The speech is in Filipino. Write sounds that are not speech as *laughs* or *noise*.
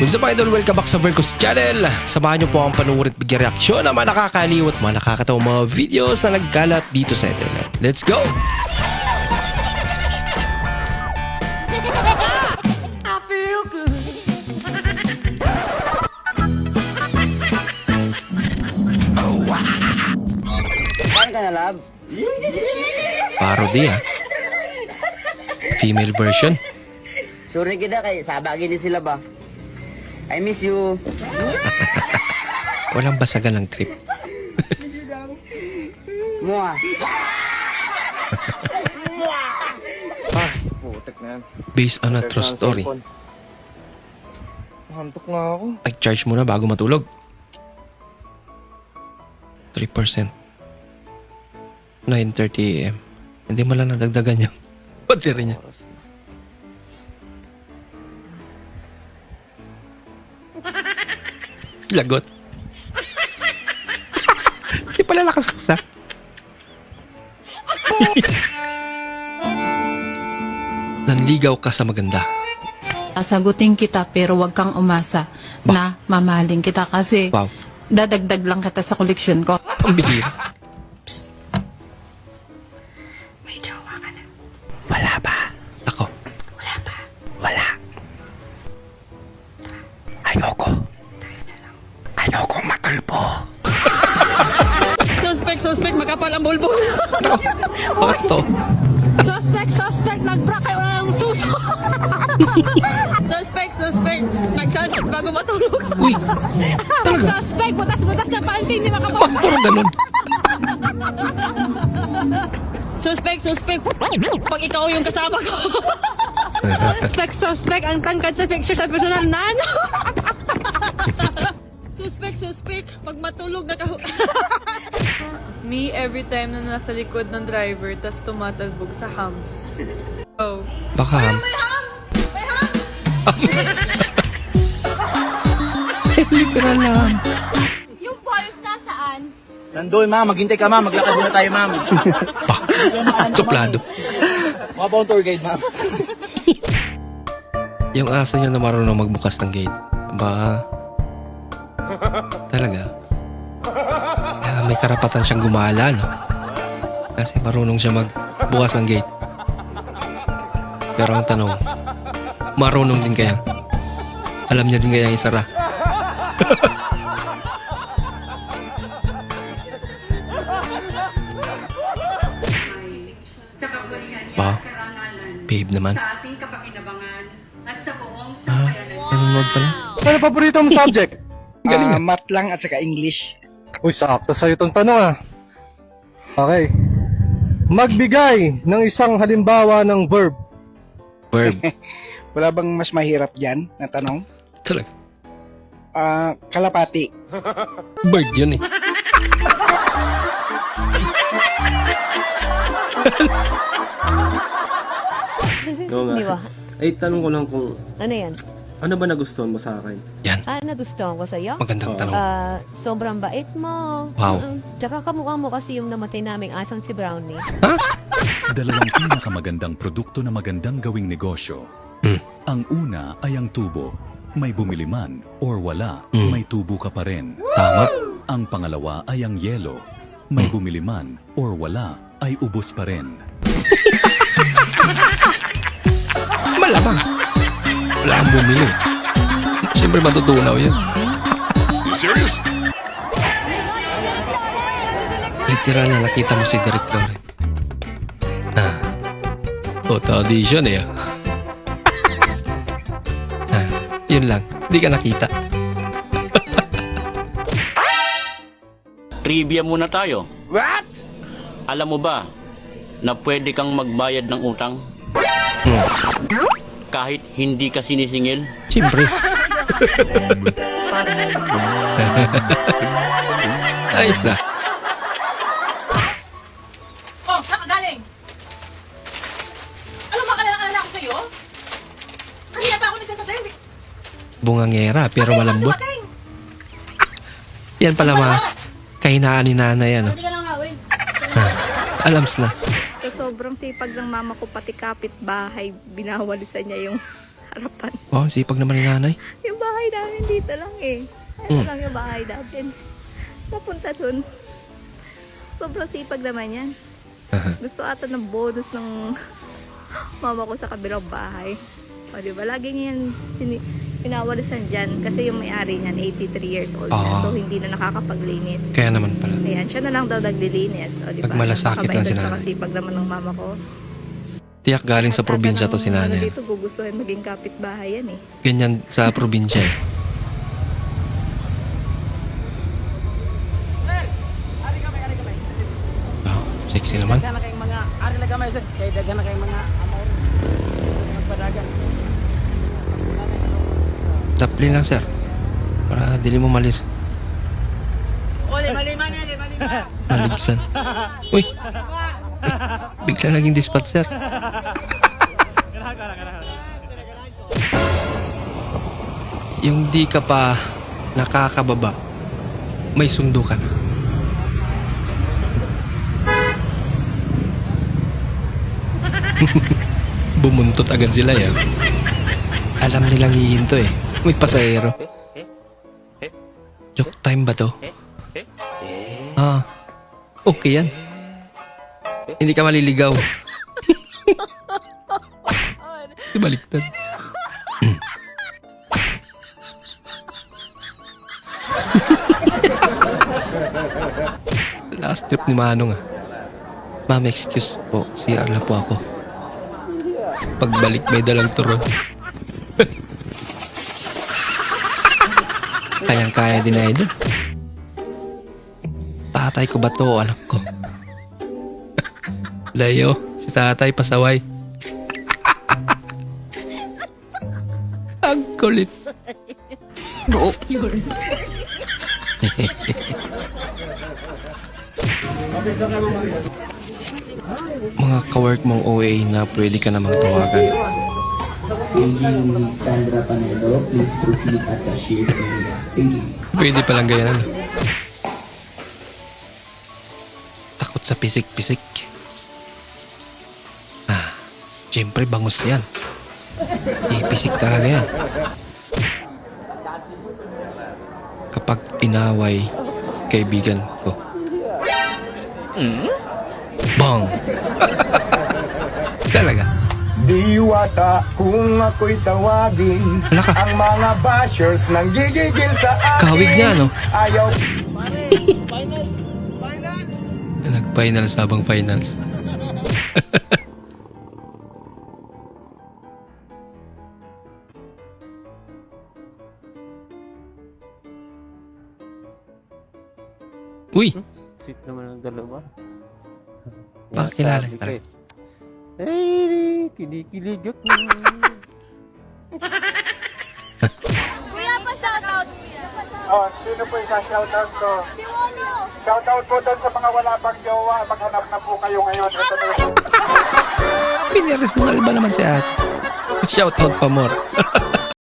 What's up idol? Welcome back sa Vercos Channel. Samahan niyo po ang panuwid at bigyan reaksyon ng mga nakakaliw at mga nakakatawang mga videos na nagkalat dito sa internet. Let's go! Saan ka na, love? Parody ah. Female version. Sorry kita kay sabagin din sila ba? I miss you. Walang basagan ng trip. Mua. Putek na. Based on a true story. Hantok na ako. Nag-charge muna bago matulog. 3%. 9.30 a.m. Hindi mo lang nadagdagan yung *laughs* battery niya. *laughs* Lagot. *laughs* Hindi pala nakasaksa. *laughs* Nanligaw ka sa maganda. Sasagutin kita pero wag kang umasa Ba- na mamahalin kita kasi Wow. dadagdag lang kita sa koleksyon ko. Ang bihira. May jowa ka na. Wala pa. Ako. Wala pa. Wala. Ayoko. Ayoko makalbo. Suspect, suspect, makapal ang bulbul. Bakit to? suspect, suspect, nag-bra kayo ng suso. *laughs* suspect, suspect, nagsasak bago matulog. Uy! Talaga? Suspect, butas-butas na panty, hindi makapal. Bakit parang ganun? Suspect, suspect, pag ikaw yung kasama ko. *laughs* suspect, suspect, ang tangkad sa picture sa personal na ano. *laughs* suspect, suspect, pag matulog na *laughs* Me every time na nasa likod ng driver tas tumatalbog sa hams. Oh. Baka ham. May hams! May hams! *laughs* Literal lang. Yung voice nasaan? Nandoy, ma'am. Maghintay ka, ma'am. Maglakad muna tayo, ma'am. *laughs* Suplado. Mga tour guide, ma'am. Yung asa nyo na marunong magbukas ng gate. Ba? Talaga? Kaya may karapatan siyang gumala, no? Kasi marunong siya magbukas ng gate. Pero ang tanong, marunong din kaya? Alam niya din kaya isara? karangalan Babe naman. sa ating kapakinabangan at sa buong Ah, sambayanan. nanonood pala. Ano paborito mong subject? Galing ah. math lang at saka English. Uy, sakto sa'yo itong tanong ah. Okay. Magbigay ng isang halimbawa ng verb. Verb. *laughs* Wala bang mas mahirap dyan na tanong? Talaga. Ah, kalapati. Bird yun eh. Nga. Di ba? Ay, tanong ko lang kung Ano yan? Ano ba nagustuhan mo sa akin? Yan. Ah, nagustuhan ko sa'yo? Magandang tanong. Ah, sobrang bait mo. Wow. Mm, Tsaka kamukha mo kasi yung namatay naming asong si Brownie. Dalawang pinakamagandang produkto na magandang gawing negosyo. Hmm. Ang una ay ang tubo. May bumili man or wala, Hmm. may tubo ka pa rin. Tama. Ang pangalawa ay ang yelo. May bumili man or wala, ay ubos pa rin. *laughs* Malamang. Wala kang bumili. Siyempre matutunaw yun. Literal na nakita mo si Derek Loret. Ah. Photo audition eh. ah. ah. Yun lang. Hindi ka nakita. Trivia muna tayo. What? Alam mo ba na pwede kang magbayad ng utang Hmm. Kahit hindi ka sinisingil? Siyempre. *laughs* Ayos na. Oh, saan ka galing? Ano ba kalala ako sa'yo? Kanina pa ako nagsasabi. Bungangera pero malambot. Yan pala mga kahinaan ni nanay ano. Hindi ka lang gawin. Alams na. Sobrang sipag ng mama ko, pati kapitbahay, binawalisan niya yung *laughs* harapan. Wow, sipag naman ni nanay. Yung bahay bahay namin dito lang eh. Ano Hmm. lang yung bahay namin. Napunta dun. Sobrang sipag naman yan. Gusto ata ng bonus ng *laughs* mama ko sa kabilang bahay. O di ba? Lagi niya yan pinawalisan dyan kasi yung may-ari niyan 83 years old na. Ah. So hindi na nakakapaglinis. Kaya naman pala. Ayan, siya na lang daw naglilinis. O di ba? Pag malasakit lang si nanay. sipag naman ng mama ko. Tiyak galing sa probinsya to si nanay. Ano dito gugustuhin maging kapitbahay yan eh. Ganyan sa probinsya eh. Wow, sexy naman. Tapli lang sir. Para dili mo malis. *laughs* Maligsan. Uy! Bigla naging dispatcher. Yung di ka pa nakakababa, may sundo ka na. *laughs* Bumuntot agad sila yan. Alam nilang hihinto eh. May pasahero. Joke time ba to? Ah, okay yan. Hindi ka maliligaw. *laughs* Ibaliktad. *laughs* Last trip ni Manong ah. Ma'am, excuse po. CR lang po ako. Pagbalik may dalang turon. Kayang-kaya din na idol. Tatay ko ba to anak ko? *laughs* Layo, si tatay pasaway. *laughs* Ang kulit. *laughs* Mga kawork mong OA na pwede ka namang tawagan. Sandra Panedo, please proceed at the you. Pwede palang ganyan ano. Takot sa pisik-pisik. Ah, siyempre bangus yan. Ipisik talaga yan. Kapag inaway kaibigan ko. Bang! *laughs* talaga. Diwata kung ako'y tawagin Wala ka. Ang mga bashers nang gigigil sa akin Kawig niya, no? Ayaw *laughs* Nag-finals habang finals. *laughs* Uy! Sweet naman ang dalawa. Pakilala tara. Ay, kinikilig ako. Oh, sino po isa shoutout ko? Si Wolo! Shoutout po doon sa mga wala pang jowa Maghanap na po kayo ngayon Ito na yung Piniresinal ba naman si ate? Shout out pa more. *laughs*